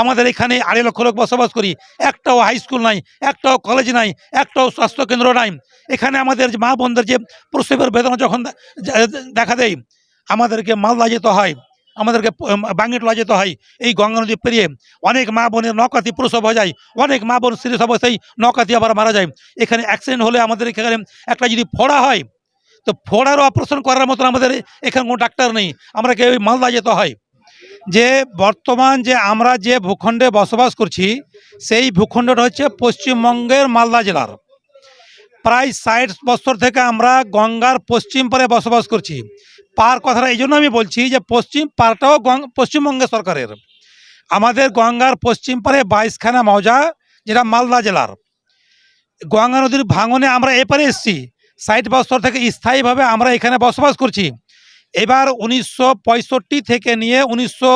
আমাদের এখানে আড়াই লক্ষ লোক বসবাস করি। একটাও হাই স্কুল নাই, একটাও কলেজ নাই, একটাও স্বাস্থ্য কেন্দ্র নাই। এখানে আমাদের যে মা বোনদের যে প্রসবের বেদনা যখন দেখা দেয়, আমাদেরকে মালদা যেতে হয়, আমাদেরকে বাঙ্গিটলা যেতে হয়, এই গঙ্গা নদী পেরিয়ে অনেক মা বোনের নকাতি প্রসব হয়ে যায়, অনেক মা বোন সিরিয়াস অবস্থায় নকাতি আবার মারা যায়। এখানে অ্যাক্সিডেন্ট হলে আমাদের এখানে একটা যদি ফোড়া হয়, তো ফোড়ার অপারেশন করার মতন আমাদের এখানে কোনো ডাক্তার নেই। আমরা কেউ মালদা যেতে হয়। যে বর্তমান যে আমরা যে ভূখণ্ডে বসবাস করছি, সেই ভূখণ্ডটা হচ্ছে পশ্চিমবঙ্গের মালদা জেলার। প্রায় ষাট বছর থেকে আমরা গঙ্গার পশ্চিম পারে বসবাস করছি। পার কথাটা এই জন্য আমি বলছি যে পশ্চিম পারটাও পশ্চিমবঙ্গের সরকারের। আমাদের গঙ্গার পশ্চিম পারে বাইশখানা মৌজা, যেটা মালদা জেলার। গঙ্গা নদীর ভাঙনে আমরা এপারে এসেছি। ষাট বছর থেকে স্থায়ীভাবে আমরা এখানে বসবাস করছি। এবার উনিশশো পঁয়ষট্টি থেকে নিয়ে উনিশশো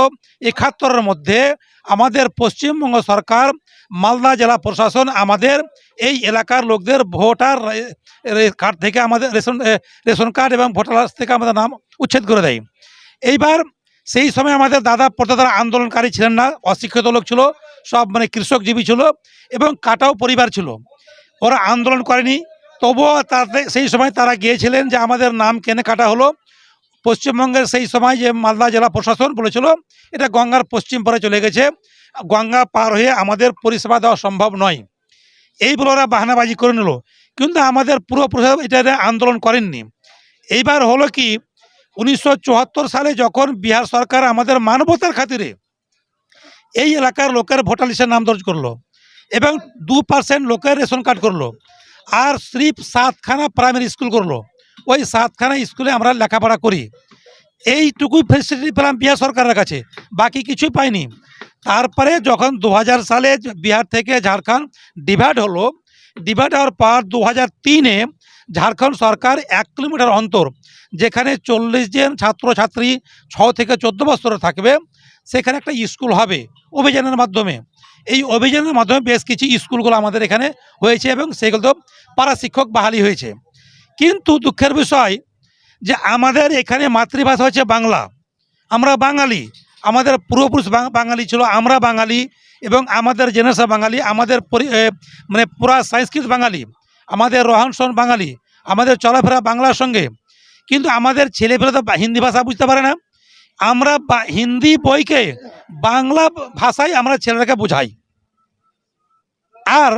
একাত্তরের মধ্যে আমাদের পশ্চিমবঙ্গ সরকার, মালদা জেলা প্রশাসন আমাদের এই এলাকার লোকদের ভোটার কার্ড থেকে আমাদের রেশন রেশন কার্ড এবং ভোটার থেকে আমাদের নাম উচ্ছেদ করে দেয়। এইবার সেই সময় আমাদের দাদা পর্দাদারা আন্দোলনকারী ছিলেন না, অশিক্ষিত লোক ছিল, সব মানে কৃষকজীবী ছিল এবং কাটাও পরিবার ছিল। ওরা আন্দোলন করেনি, তবুও তাদের সেই সময় তারা গিয়েছিলেন যে আমাদের নাম কেনে কাটা হলো। পশ্চিমবঙ্গের সেই সময় যে মালদা জেলা প্রশাসন বলেছিল, এটা গঙ্গার পশ্চিম পারে চলে গেছে। গঙ্গা পার হয়ে আমাদের পরিষেবা দেওয়া সম্ভব নয়। এই বলে ওরা বাহানাবাজি করে নিল। কিন্তু আমাদের পূর্বপুরুষরা এটা আন্দোলন করেননি। এইবার হলো কি, উনিশশো চুয়াত্তর সালে যখন বিহার সরকার আমাদের মানবতার খাতিরে এই এলাকার লোকের ভোটার লিস্টের নাম দর্জ করল এবং দু পার্সেন্ট লোকের রেশন কার্ড করল, আর স্রিফ সাতখানা প্রাইমারি স্কুল করল ওই সাতখানা স্কুলে আমরা লেখাপড়া করি। এইটুকুই ফেসিলিটি পেলাম বিহার সরকারের কাছে, বাকি কিছুই পাইনি। তারপরে যখন দু হাজার সালে বিহার থেকে ঝাড়খণ্ড ডিভাইড হলো ডিভাইড হওয়ার পর দু হাজার তিনে ঝাড়খণ্ড সরকার এক কিলোমিটার অন্তর, যেখানে চল্লিশ জন ছাত্রছাত্রী ছ থেকে চোদ্দ বছরে থাকবে, সেখানে একটা স্কুল হবে অভিযানের মাধ্যমে। এই অভিযানের মাধ্যমে বেশ কিছু স্কুলগুলো আমাদের এখানে হয়েছে এবং সেগুলো তো পাড়া শিক্ষক বাহালি হয়েছে। কিন্তু দুঃখের বিষয় যে আমাদের এখানে মাতৃভাষা হচ্ছে বাংলা। আমরা বাঙালি। আমাদের পূর্বপুরুষ বাঙালি ছিল, আমরা বাঙালি এবং আমাদের জেনারেশন বাঙালি, আমাদের মানে পুরা সংস্কৃত বাঙালি, আমাদের রহন সহন বাঙালি, আমাদের চলাফেরা বাংলার সঙ্গে। কিন্তু আমাদের ছেলেপেলে তো হিন্দি ভাষা বুঝতে পারে না। আমরা হিন্দি বইকে বাংলা ভাষায় আমরা ছেলেটাকে বোঝাই। আর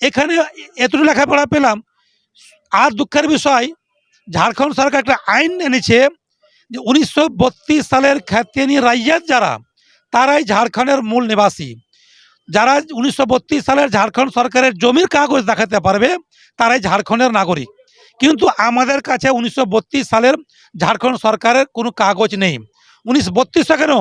এখানে এতটুকু লেখাপড়া পেলাম আর দুঃখের বিষয়, ঝাড়খণ্ড সরকার একটা আইন এনেছে যে উনিশশো বত্রিশ সালের খ্যাতিয়ানি রাইয়াত যারা, তারাই ঝাড়খণ্ডের মূল নিবাসী। যারা উনিশশো বত্রিশ সালের ঝাড়খণ্ড সরকারের জমির কাগজ দেখাতে পারবে, তারাই ঝাড়খণ্ডের নাগরিক। কিন্তু আমাদের কাছে উনিশশো বত্রিশ সালের ঝাড়খণ্ড সরকারের কোনো কাগজ নেই। উনিশ বত্রিশশো কেন?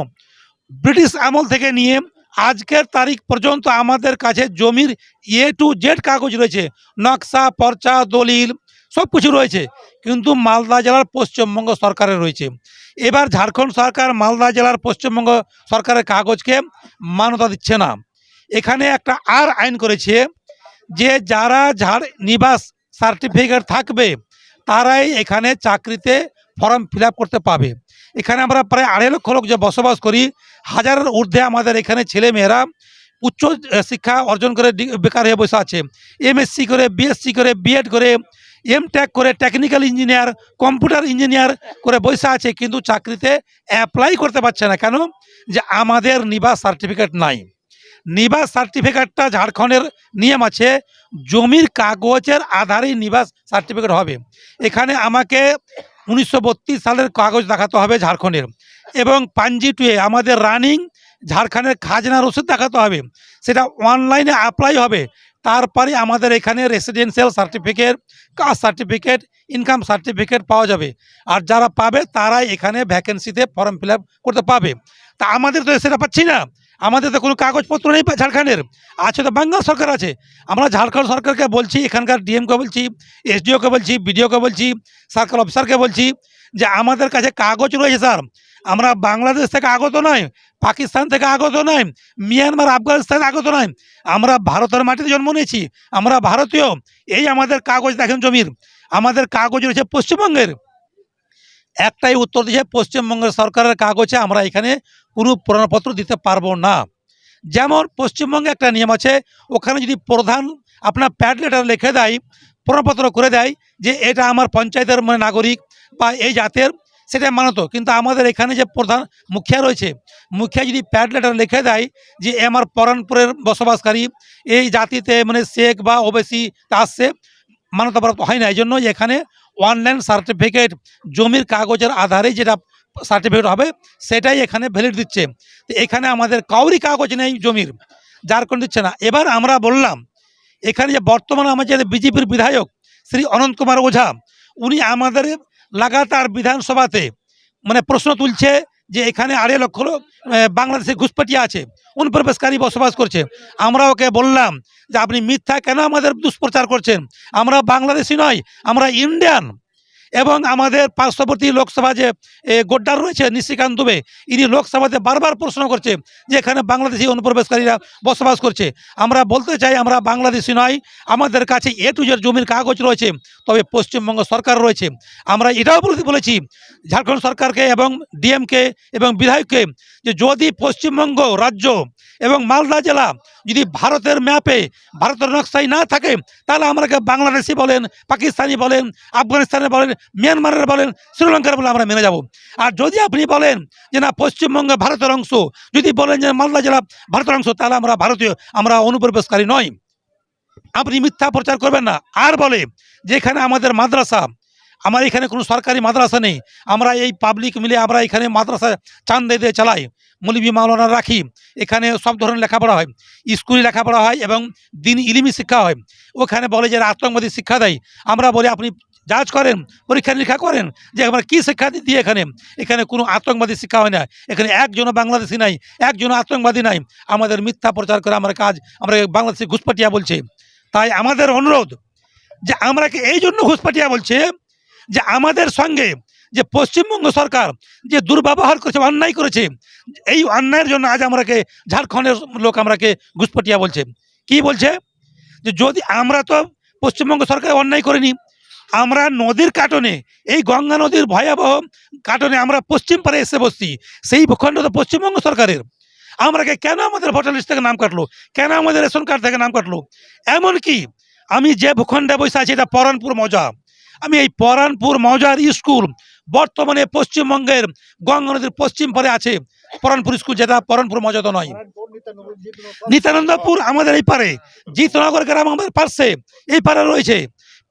ব্রিটিশ আমল থেকে নিয়ে আজকের তারিখ পর্যন্ত আমাদের কাছে জমির এ টু জেড কাগজ রয়েছে। নকশা, পর্চা, দলিল সব কিছু রয়েছে। কিন্তু মালদা জেলার পশ্চিমবঙ্গ সরকারের রয়েছে। এবার ঝাড়খণ্ড সরকার মালদা জেলার পশ্চিমবঙ্গ সরকারের কাগজকে মান্যতা দিচ্ছে না। এখানে একটা আর আইন করেছে যে যারা ঝাড় নিবাস সার্টিফিকেট থাকবে, তারাই এখানে চাকরিতে ফর্ম ফিল করতে পাবে। এখানে আমরা প্রায় আড়াই লক্ষ লোক যে বসবাস করি হাজারের ঊর্ধ্বে আমাদের এখানে ছেলে মেয়েরা উচ্চ শিক্ষা অর্জন করে বেকার হয়ে বসে আছে। এমএসসি করে বিএসসি করে বিএড করে এম টেক করে টেকনিক্যাল ইঞ্জিনিয়ার কম্পিউটার ইঞ্জিনিয়ার করে বসে আছে, কিন্তু চাকরিতে অ্যাপ্লাই করতে পারছে না। কেন? যে আমাদের নিবাস সার্টিফিকেট নাই। নিবাস সার্টিফিকেটটা ঝাড়খণ্ডের নিয়ম আছে, জমির কাগজের আধারেই নিবাস সার্টিফিকেট হবে। এখানে আমাকে উনিশশো বত্রিশ সালের কাগজ দেখাতে হবে ঝাড়খণ্ডের। এবং পাঞ্জি টুয়ে আমাদের রানিং ঝাড়খণ্ডের খাজনা রসিদ দেখাতে হবে। সেটা অনলাইনে অ্যাপ্লাই হবে। তারপরে আমাদের এখানে residential certificate caste certificate income certificate পাওয়া যাবে। আর যারা পাবে তারাই এখানে ভ্যাকেন্সিতে ফর্ম ফিল করতে পাবে তা আমাদের তো সেটা পাচ্ছি না। আমাদের তো কোনো কাগজপত্র নেই ঝাড়খণ্ডের। আছে তো বাংলা সরকার আছে। আমরা ঝাড়খণ্ড সরকারকে বলছি, এখানকার ডিএমকে বলছি, এসডিওকে বলছি, বিডিওকে বলছি, সার্কেল অফিসারকে বলছি যে আমাদের কাছে কাগজ রয়েছে স্যার। আমরা বাংলাদেশ থেকে আগত নয়, পাকিস্তান থেকে আগত নয়, মিয়ানমার, আফগানিস্তান আগত নয়। আমরা ভারতের মাটিতে জন্ম নিয়েছি। আমরা ভারতীয়। এই আমাদের কাগজ দেখেন জমির। আমাদের কাগজ রয়েছে পশ্চিমবঙ্গের। একটাই উত্তর দিয়েছে, পশ্চিমবঙ্গের সরকারের কাগজে আমরা এখানে কোনো প্রমাণপত্র দিতে পারব না। যেমন পশ্চিমবঙ্গে একটা নিয়ম আছে, ওখানে যদি প্রধান আপনার প্যাড লেটার লিখে দেয়, প্রমাণপত্র করে দেয় যে এটা আমার পঞ্চায়েতের মানে নাগরিক বা এই জাতের, সেটা মানত। কিন্তু আমাদের এখানে যে প্রধান মুখিয়া রয়েছে, মুখিয়া যদি প্যাড লেটার লিখে দেয় যে এ আমার পরানপুরের বসবাসকারী, এই জাতিতে মানে শেখ বা ওবেসি আসছে মানত প্রাপ্ত হয় না এই জন্য এখানে অনলাইন সার্টিফিকেট জমির কাগজের আধারে যেটা সার্টিফিকেট হবে, সেটাই এখানে ভ্যালিড দিচ্ছে। তো এখানে আমাদের কাউরি কাগজ নেই জমির, যার কোনো দিচ্ছে না। এবার আমরা বললাম, এখানে যে বর্তমানে আমাদের বিজেপির বিধায়ক শ্রী অনন্ত কুমার ওঝা, উনি আমাদের লাগাতার বিধানসভাতে মানে প্রশ্ন তুলছে যে এখানে আড়াই লক্ষ লোক বাংলাদেশে ঘুষপাটিয়া আছে, অনুপ্রবেশকারী বসবাস করছে। আমরা ওকে বললাম যে, আপনি মিথ্যা কেন আমাদের দুষ্প্রচার করছেন? আমরা বাংলাদেশি নয়, আমরা ইন্ডিয়ান। এবং আমাদের পার্শ্ববর্তী লোকসভা যে গোড্ডার রয়েছে নিশিকান্ত দুবে ইনি লোকসভাতে বারবার প্রশ্ন করছে যে এখানে বাংলাদেশি অনুপ্রবেশকারীরা বসবাস করছে। আমরা বলতে চাই আমরা বাংলাদেশি নয়, আমাদের কাছে এ টু জেড জমির কাগজ রয়েছে, তবে পশ্চিমবঙ্গ সরকার রয়েছে। আমরা এটাও বলেছি, ঝাড়খণ্ড সরকারকে এবং ডিএমকে এবং বিধায়ককে যে যদি পশ্চিমবঙ্গ রাজ্য এবং মালদা জেলা যদি ভারতের ম্যাপে ভারতের নকশায় না থাকে, তাহলে আমরাকে বাংলাদেশি বলেন, পাকিস্তানি বলেন আফগানিস্তানের বলেন, মিয়ানমারের বলেন, শ্রীলঙ্কার বলে আমরা মেনে যাব। আর যদি আপনি বলেন যে না, পশ্চিমবঙ্গ ভারতের অংশ, যদি বলেন যে মালদা জেলা ভারতের অংশ, তাহলে আমরা ভারতীয়, আমরা অনুপ্রবেশকারী নয় আপনি মিথ্যা প্রচার করবেন না। আর বলে যে এখানে আমাদের মাদ্রাসা, আমার এখানে কোনো সরকারি মাদ্রাসা নেই, আমরা এই পাবলিক মিলে আমরা এখানে মাদ্রাসা চান্দে দিয়ে চালাই। মৌলবী মাওলানা রাখি এখানে সব ধরনের লেখাপড়া হয়। স্কুলে লেখাপড়া হয় এবং দিন ইলিমি শিক্ষা হয়। ওখানে বলে যে আতঙ্কবাদী শিক্ষা দেয়। আমরা বলি, আপনি যাচ করেন, পরীক্ষা নিরীক্ষা করেন যে আমরা কী শিক্ষা দি- দিই এখানে এখানে কোনো আতঙ্কবাদী শিক্ষা হয় না। এখানে একজনও বাংলাদেশি নাই, একজনও আতঙ্কবাদী নাই। আমাদের মিথ্যা প্রচার করে আমার কাজ, আমরা বাংলাদেশি ঘুষপাটিয়া বলছে। তাই আমাদের অনুরোধ যে আমরাকে এই জন্য ঘুষপাটিয়া বলছে যে আমাদের সঙ্গে যে পশ্চিমবঙ্গ সরকার যে দুর্ব্যবহার করেছে, অন্যায় করেছে, এই অন্যায়ের জন্য আজ আমরাকে ঝাড়খণ্ডের লোক আমরাকে ঘুষপটিয়া বলছে। কি বলছে? যে যদি আমরা তো পশ্চিমবঙ্গ সরকার অন্যায় করিনি, আমরা নদীর কাটনে, এই গঙ্গা নদীর ভয়াবহ কাটনে আমরা পশ্চিম পারে এসে বসছি, সেই ভূখণ্ড তো পশ্চিমবঙ্গ সরকারের। আমরাকে কেন আমাদের ভোটার লিস্ট থেকে নাম কাটলো? কেন আমাদের রেশন কার্ড থেকে নাম কাটলো? এমনকি আমি যে ভূখণ্ডে বসে আছি, এটা পরানপুর মজা। আমি এই পরানপুর মজার স্কুল বর্তমানে পশ্চিমবঙ্গের গঙ্গা নদীর পশ্চিম পারে আছে পরানপুর স্কুল, যেটা পরানপুর মৌজা নয়। নিত্যানন্দপুর আমাদের এই পারে জিতনগর গ্রাম আমাদের পাশে এই পারে রয়েছে।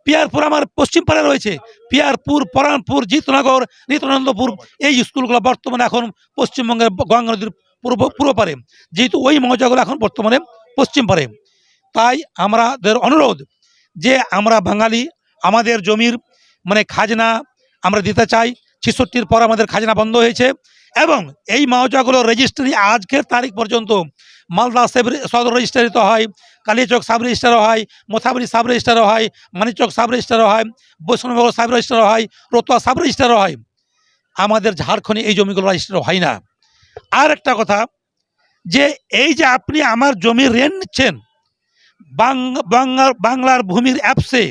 পিয়ারপুর আমার পশ্চিম পারে রয়েছে। পিয়ারপুর, পরানপুর, জিতনগর, নিত্যানন্দপুর, এই স্কুলগুলো বর্তমানে এখন পশ্চিমবঙ্গের গঙ্গা নদীর পূর্ব পূর্ব পারে যেহেতু ওই মজাগুলো এখন বর্তমানে পশ্চিম পারে তাই আমাদের অনুরোধ যে আমরা বাঙালি, আমাদের জমির মানে খাজনা আমরা দিতে চাই। ছেষট্টির পর আমাদের খাজনা বন্ধ হয়েছে এবং এই মৌজাগুলোর রেজিস্ট্রি আজকের তারিখ পর্যন্ত মালদা সাব সদর রেজিস্ট্রারিত হয় কালিয়াচক সাব রেজিস্টারও হয়, মোথাবাড়ি সাব রেজিস্টারও হয়, মানিচক সাব রেজিস্টারও হয় বৈষ্ণবনগর সাব রেজিস্টারও হয়, রতুয়া সাব রেজিস্টারও হয়। আমাদের ঝাড়খণ্ডে এই জমিগুলো রেজিস্টার হয় না। আর একটা কথা, যে এই যে আপনি আমার জমির রেন্ট নিচ্ছেন বাংলার ভূমির অ্যাপসে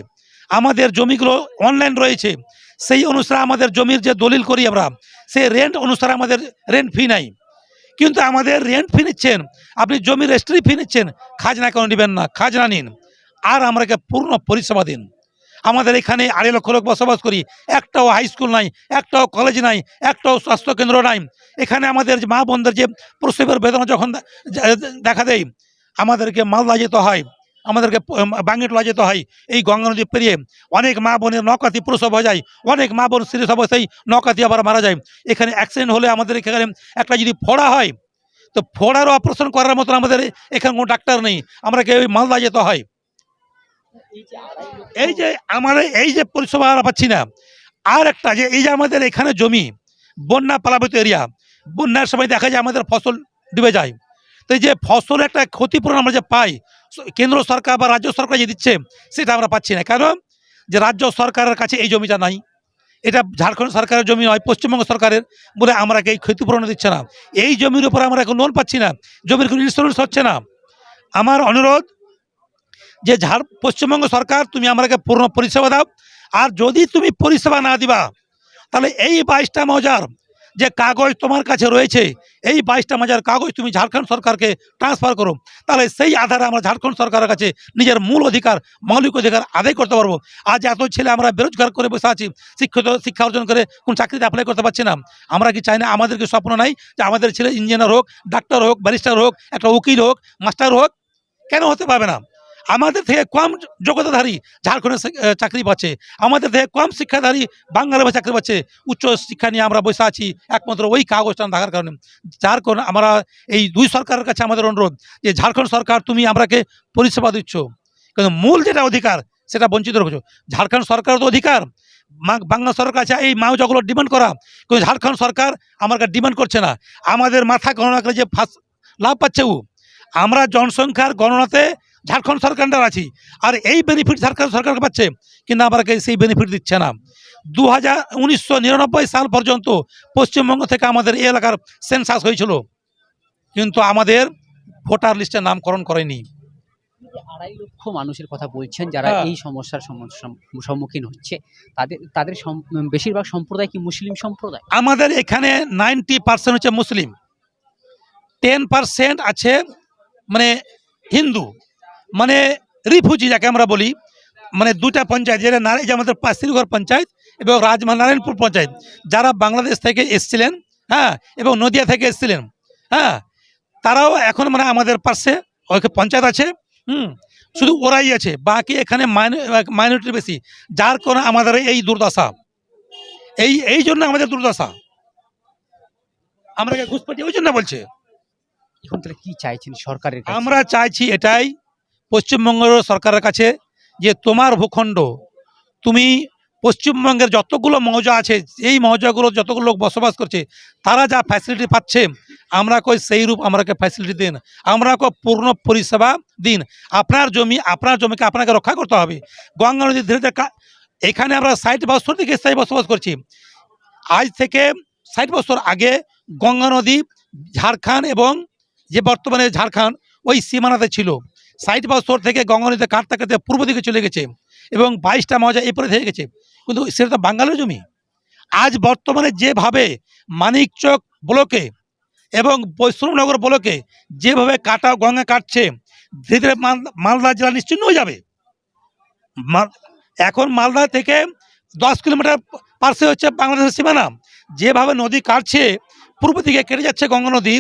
আমাদের জমিগুলো অনলাইন রয়েছে। সেই অনুসারে আমাদের জমির যে দলিল করি আমরা, সেই রেন্ট অনুসারে আমাদের রেন্ট ফি নাই। কিন্তু আমাদের রেন্ট ফি নিচ্ছেন, আপনি জমির রেজিস্ট্রি ফি নিচ্ছেন, খাজনা কেন নেবেন না? খাজনা নিন। আর আমরাকে পূর্ণ পরিষেবা দিন। আমাদের এখানে আড়াই লক্ষ লোক বসবাস করি, একটাও হাই স্কুল নাই, একটাও কলেজ নাই, একটাও স্বাস্থ্য কেন্দ্র নাই। এখানে আমাদের মা বোনদের যে প্রসবের বেদনা যখন দেখা দেয়, আমাদেরকে মালদা যেতে হয়। আমাদেরকে বাঙ্গিটলা যেতে হয়। এই গঙ্গা নদী পেরিয়ে অনেক মা বোনের নকাতি প্রসব হয়ে যায়। অনেক মা বোন সিরিয়াস অবস্থায় নকাতি আবার মারা যায়। এখানে অ্যাক্সিডেন্ট হলে আমাদের এখানে একটা যদি ফোড়া হয়, তো ফোড়ার অপারেশন করার মতন আমাদের এখানে কোনো ডাক্তার নেই। আমরা ওই মালদা যেতে হয়। এই যে আমাদের এই যে পরিষেবা আমরা পাচ্ছি না। আর একটা যে এই যে আমাদের এখানে জমি, বন্যা প্লাবিত এরিয়া বন্যার সময় দেখা যায় আমাদের ফসল ডুবে যায়। তো এই যে ফসল একটা ক্ষতিপূরণ আমরা যে পাই কেন্দ্র সরকার বা রাজ্য সরকার যে দিচ্ছে, সেটা আমরা পাচ্ছি না। কেন যে রাজ্য সরকারের কাছে এই জমিটা নাই। এটা ঝাড়খণ্ড সরকারের জমি নয়, পশ্চিমবঙ্গ সরকারের বলে আমরাকে এই ক্ষতিপূরণ দিচ্ছে না। এই জমির উপর আমরা এখন লোন পাচ্ছি না। জমির কোনো ইন্স্যুরেন্স হচ্ছে না। আমার অনুরোধ যে ঝাড় পশ্চিমবঙ্গ সরকার, তুমি আমাকে পূর্ণ পরিষেবা দাও। আর যদি তুমি পরিষেবা না দিবা, তাহলে এই বাইশটা মৌজার যে কাগজ তোমার কাছে রয়েছে, এই বাইশটা মাজার কাগজ তুমি ঝাড়খণ্ড সরকারকে ট্রান্সফার করো। তাহলে সেই আধারে আমরা ঝাড়খণ্ড সরকারের কাছে নিজের মূল অধিকার, মৌলিক অধিকার আদায় করতে পারব। আজ এত ছেলে আমরা বেরোজগার করে বসে আছি, শিক্ষিত, শিক্ষা অর্জন করে কোন চাকরিতে অ্যাপ্লাই করতে পারছি না। আমরা কি চাই না আমাদেরকে স্বপ্ন নাই যে আমাদের ছেলে ইঞ্জিনিয়ার হোক ডাক্তার হোক ব্যারিস্টার হোক, একটা উকিল হোক মাস্টার হোক? কেন হতে পারবে না? আমাদের থেকে কম যোগ্যতাধারী ঝাড়খণ্ডে চাকরি পাচ্ছে। আমাদের থেকে কম শিক্ষাধারী বাংলার চাকরি পাচ্ছে। উচ্চ শিক্ষা নিয়ে আমরা বসে আছি একমাত্র ওই কাগজটা থাকার কারণে। যার আমরা এই দুই সরকারের কাছে আমাদের অনুরোধ যে, ঝাড়খণ্ড সরকার, তুমি আমরাকে পরিষেবা দিচ্ছ। কিন্তু মূল যেটা অধিকার, সেটা বঞ্চিত রেখেছো। ঝাড়খণ্ড সরকারের তো অধিকার। বাংলা সরকার কাছে এই মাউজাগুলো ডিমান্ড করা। কিন্তু ঝাড়খণ্ড সরকার আমার কাছে ডিমান্ড করছে না। আমাদের মাথা গণনা করে যে ফাঁস লাভ পাচ্ছে ও। আমরা জনসংখ্যার গণনাতে ঝাড়খণ্ড সরকারটার আছি। আর এই বেনিফিট সরকার পাচ্ছে কিন্তু আমাকে সেই বেনিফিট দিচ্ছে না। দু হাজার সাল পর্যন্ত পশ্চিমবঙ্গ থেকে আমাদের এই এলাকার সেন্সাস হয়েছিল। কিন্তু আমাদের ভোটার লিস্টে নামকরণ করেনি। আড়াই লক্ষ মানুষের কথা বলছেন যারা হ্যাঁ। এই সমস্যার সম্মু- সম্মুখীন হচ্ছে। তাদের তাদের বেশিরভাগ সম্প্রদায় কি মুসলিম সম্প্রদায়? আমাদের এখানে নাইনটি পার্সেন্ট হচ্ছে মুসলিম। টেন পার্সেন্ট আছে মানে হিন্দু। মানে রিফিউজি যাকে আমরা বলি মানে দুটা পঞ্চায়েত যেটা নারায় যে আমাদের পাঁচতিরঘর পঞ্চায়েত এবং রাজমা নারায়ণপুর পঞ্চায়েত যারা বাংলাদেশ থেকে এসছিলেন হ্যাঁ এবং নদিয়া থেকে এসছিলেন হ্যাঁ তারাও এখন মানে আমাদের পাশে ওইখানে পঞ্চায়েত আছে হুম শুধু ওরাই আছে বাকি এখানে মাইনরিটি বেশি যার কারণে আমাদের এই দুর্দশা এই এই জন্য আমাদের দুর্দশা। আমরা ঘুষপাটি ওই জন্য বলছে? এখন তাহলে কি চাইছেন সরকারের আমরা চাইছি এটাই পশ্চিমবঙ্গ সরকারের কাছে যে তোমার ভূখণ্ড, তুমি পশ্চিমবঙ্গের যতগুলো মৌজা আছে, এই মৌজাগুলো যতগুলো লোক বসবাস করছে, তারা যা ফ্যাসিলিটি পাচ্ছে, আমরা কই সেই রূপ আমরাকে ফ্যাসিলিটি দিন। আমরা কো পূর্ণ পরিষেবা দিন। আপনার জমি, আপনার জমিকে আপনাকে রক্ষা করতে হবে। গঙ্গা নদী ধীরে ধীরে এখানে আমরা ষাট বছর থেকে স্থায়ী বসবাস করছি। আজ থেকে ষাট বছর আগে গঙ্গা নদী, ঝাড়খণ্ড এবং যে বর্তমানে ঝাড়খণ্ড, ওই সীমানাতে ছিল। ষাট বছর থেকে গঙ্গা নদীতে কাটতে কাটতে পূর্ব দিকে চলে গেছে এবং বাইশটা মজা এরপরে থেকে গেছে। কিন্তু সেটা তো বাঙালির জমি। আজ বর্তমানে যেভাবে মানিকচক ব্লকে এবং বৈষ্ণবনগর ব্লকে যেভাবে কাটা গঙ্গা কাটছে, ধীরে ধীরে মালদা জেলা নিশ্চিন্ন হয়ে যাবে। এখন মালদা থেকে দশ কিলোমিটার পাশে হচ্ছে বাংলাদেশের সীমানা। যেভাবে নদী কাটছে, পূর্ব দিকে কেটে যাচ্ছে গঙ্গা নদী,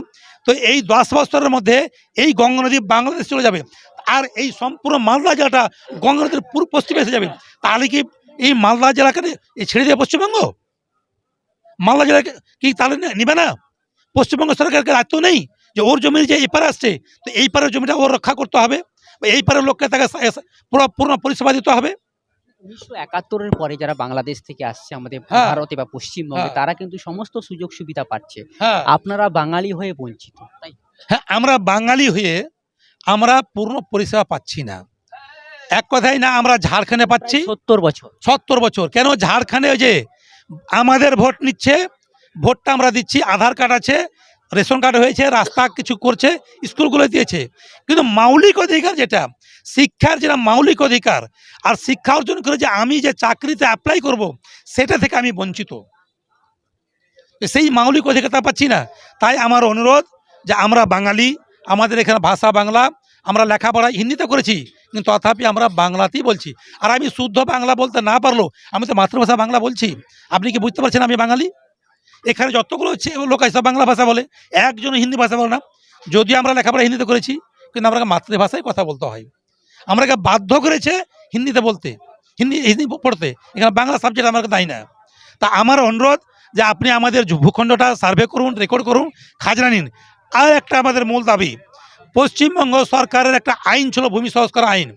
তো এই দশ বছরের মধ্যে এই গঙ্গা নদী বাংলাদেশ চলে যাবে। আর এই সম্পূর্ণ মালদা জেলাটা গঙ্গা নদীর পূর্ব পশ্চিমে এসে যাবে। তাহলে কি এই মালদা জেলাকে এই ছেড়ে দেবে পশ্চিমবঙ্গ? মালদা জেলাকে কি তাহলে নিবে না? পশ্চিমবঙ্গ সরকারকে দায়িত্ব নেই যে ওর জমি যে এই পারে আসছে তো এই পারের জমিটা ওর রক্ষা করতে হবে। বা এই পারের লোককে তাকে পুরো পূর্ণ পরিষেবা দিতে হবে। উনিশশো একাত্তরের পরে যারা বাংলাদেশ থেকে আসছে আমাদের হ্যাঁ। ভারতে বা পশ্চিমবঙ্গে হ্যাঁ। তারা কিন্তু সমস্ত সুযোগ সুবিধা পাচ্ছে। হ্যাঁ। আপনারা বাঙালি হয়ে বঞ্চিত তাই? হ্যাঁ আমরা বাঙালি হয়ে আমরা পূর্ণ পরিষেবা পাচ্ছি না। এক কথাই না আমরা ঝাড়খণ্ডে পাচ্ছি? সত্তর বছর। সত্তর বছর। কেন? ঝাড়খণ্ডে ওই যে আমাদের ভোট নিচ্ছে ভোটটা আমরা দিচ্ছি আধার কার্ড আছে রেশন কার্ড হয়েছে রাস্তা কিছু করছে স্কুলগুলো দিয়েছে। কিন্তু মৌলিক অধিকার যেটা শিক্ষার যেটা মৌলিক অধিকার আর শিক্ষা অর্জন করে যে আমি যে চাকরিতে অ্যাপ্লাই করব সেটা থেকে আমি বঞ্চিত। সেই মৌলিক অধিকারটা পাচ্ছি না। তাই আমার অনুরোধ যে আমরা বাঙালি আমাদের এখানে ভাষা, বাংলা আমরা লেখাপড়া হিন্দিতে করেছি, কিন্তু তথাপি আমরা বাংলাতেই বলছি। আর আমি শুদ্ধ বাংলা বলতে না পারল আমি তো মাতৃভাষা বাংলা বলছি। আপনি কি বুঝতে পারছেন আমি বাঙালি? এখানে যতগুলো ছে- লোক সব বাংলা ভাষা বলে একজন হিন্দি ভাষা বলে না। যদিও আমরা লেখাপড়া হিন্দিতে করেছি, কিন্তু আমরা মাতৃভাষায় কথা বলতে হয়। আমাকে বাধ্য করেছে হিন্দিতে বলতে, হিন্দি হিন্দি পড়তে। এখানে বাংলা সাবজেক্ট আমাকে দেয় না। তা আমার অনুরোধ যে আপনি আমাদের ভূখণ্ডটা সার্ভে করুন রেকর্ড করুন, খাজনা নিন। আর একটা আমাদের মূল দাবি, পশ্চিমবঙ্গ সরকারের একটা আইন ছিল ভূমি সংস্কার আইন,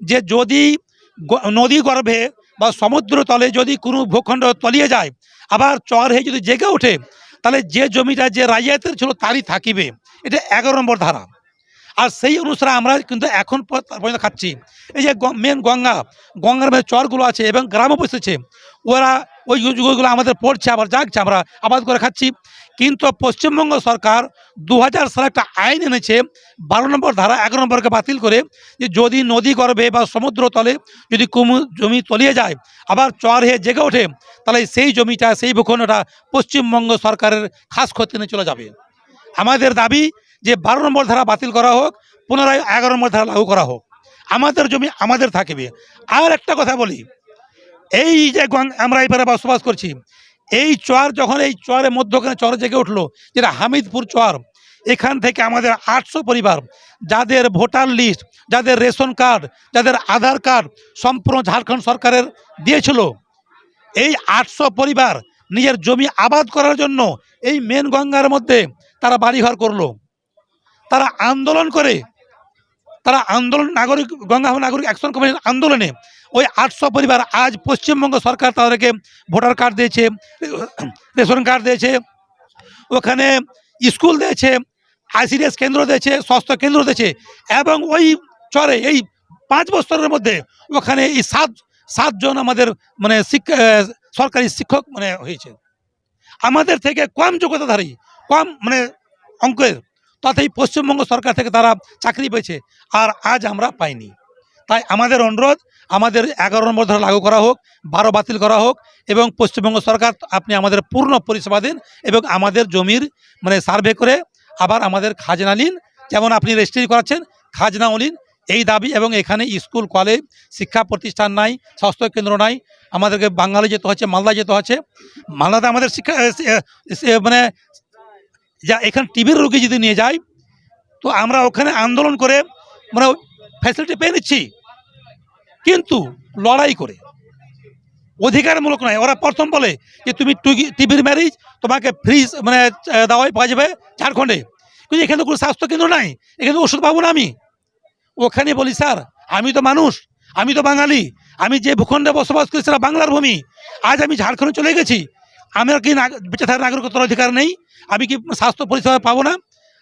যে যদি নদী গর্ভে বা সমুদ্র তলে যদি কোনো ভূখণ্ড তলিয়ে যায়, আবার চর হয়ে যদি জেগে ওঠে, তাহলে যে জমিটা যে রাইয়াতের ছিল তারই থাকিবে। এটা এগারো নম্বর ধারা। আর সেই অনুসারে আমরা কিন্তু এখন পর্যন্ত খাচ্ছি। এই যে মেন গঙ্গা, গঙ্গার মধ্যে চরগুলো আছে এবং গ্রামও বসেছে। ওরা ওই যুগগুলো আমাদের পড়ছে, আবার জাগছে, আমরা আবাদ করে খাচ্ছি। কিন্তু পশ্চিমবঙ্গ সরকার দু হাজার সালে একটা আইন এনেছে, বারো নম্বর ধারা এগারো নম্বরকে বাতিল করে, যে যদি নদী গর্ভে বা সমুদ্র তলে যদি কুমু জমি তলিয়ে যায়, আবার চর হয়ে জেগে ওঠে, তাহলে সেই জমিটা, সেই ভূখণ্ডটা পশ্চিমবঙ্গ সরকারের খাস খতিয়ানে চলে যাবে। আমাদের দাবি যে বারো নম্বর ধারা বাতিল করা হোক, পুনরায় এগারো নম্বর ধারা লাগু করা হোক। আমাদের জমি আমাদের থাকবে। আর একটা কথা বলি এই যে আমরা এবারে বসবাস করছি, এই চর যখন এই চরের মধ্যখানে চর জেগে উঠল, যেটা হামিদপুর চর, এখান থেকে আমাদের আটশো পরিবার, যাদের ভোটার লিস্ট, যাদের রেশন কার্ড, যাদের আধার কার্ড সম্পূর্ণ ঝাড়খণ্ড সরকারের দিয়েছিল, এই আটশো পরিবার নিজের জমি আবাদ করার জন্য এই মেন গঙ্গার মধ্যে তারা বাড়িঘর করল। তারা আন্দোলন করে, তারা আন্দোলন, নাগরিক, গঙ্গা নাগরিক অ্যাকশন কমিশন আন্দোলনে ওই আটশো পরিবার আজ পশ্চিমবঙ্গ সরকার তাদেরকে ভোটার কার্ড দিয়েছে, রেশন কার্ড দিয়েছে, ওখানে স্কুল দিয়েছে, আইসিডিএস কেন্দ্র দিয়েছে, স্বাস্থ্য কেন্দ্র দিয়েছে, এবং ওই চরে এই পাঁচ বছরের মধ্যে ওখানে এই সাত, সাতজন আমাদের মানে সরকারি শিক্ষক মানে হয়েছে। আমাদের থেকে কম যোগ্যতাধারী, কম মানে অঙ্কের তাতেই পশ্চিমবঙ্গ সরকার থেকে তারা চাকরি পেয়েছে, আর আজ আমরা পাইনি। তাই আমাদের অনুরোধ, আমাদের এগারো নম্বর ধারা লাগু করা হোক, বারো বাতিল করা হোক এবং পশ্চিমবঙ্গ সরকার আপনি আমাদের পূর্ণ পরিষেবা দিন এবং আমাদের জমির মানে সার্ভে করে আবার আমাদের খাজনা নিন। যেমন আপনি রেজিস্ট্রি করাচ্ছেন, খাজনাও নিন। এই দাবি এবং এখানে স্কুল, কলেজ, শিক্ষা প্রতিষ্ঠান নাই, স্বাস্থ্য কেন্দ্র নাই, আমাদেরকে বাঙালি যেতে হচ্ছে মালদা যেতে হচ্ছে। মালদাতে আমাদের শিক্ষা মানে যা এখানে টিভির রোগী যদি নিয়ে যায়, তো আমরা ওখানে আন্দোলন করে মানে ফ্যাসিলিটি পেয়ে নিচ্ছি। কিন্তু লড়াই করে। অধিকারমূলক নয়, ওরা প্রথম বলে যে তুমি টিভির ম্যারেজ তোমাকে ফ্রি মানে দাওয়াই পাওয়া যাবে ঝাড়খণ্ডে। কিন্তু এখানে কোনো স্বাস্থ্য কেন্দ্র নাই, এখানে ওষুধ পাবো না আমি। ওখানে বলি, স্যার, আমি তো মানুষ, আমি তো বাঙালি, আমি যে ভূখণ্ডে বসবাস করি সেটা বাংলার ভূমি। আজ আমি ঝাড়খণ্ডে চলে গেছি। আমার কি বেঁচে থাকার নাগরিকত্বের অধিকার নেই? আমি কি স্বাস্থ্য পরিষেবা পাবো না?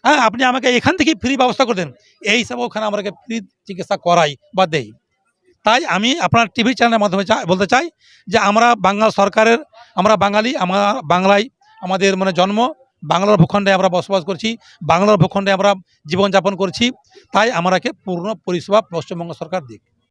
হ্যাঁ আপনি আমাকে এখান থেকে ফ্রি ব্যবস্থা করে দেন। এই হিসাবে ওখানে আমাকে ফ্রি চিকিৎসা করাই বা দেই। তাই আমি আপনার টিভি চ্যানেলের মাধ্যমে বলতে চাই যে আমরা বাংলা সরকারের, আমরা বাঙালি, আমরা বাংলায় আমাদের মানে জন্ম, বাংলার ভূখণ্ডে আমরা বসবাস করছি, বাংলার ভূখণ্ডে আমরা জীবনযাপন করছি। তাই আমাকে পূর্ণ পরিষেবা পশ্চিমবঙ্গ সরকার দিক।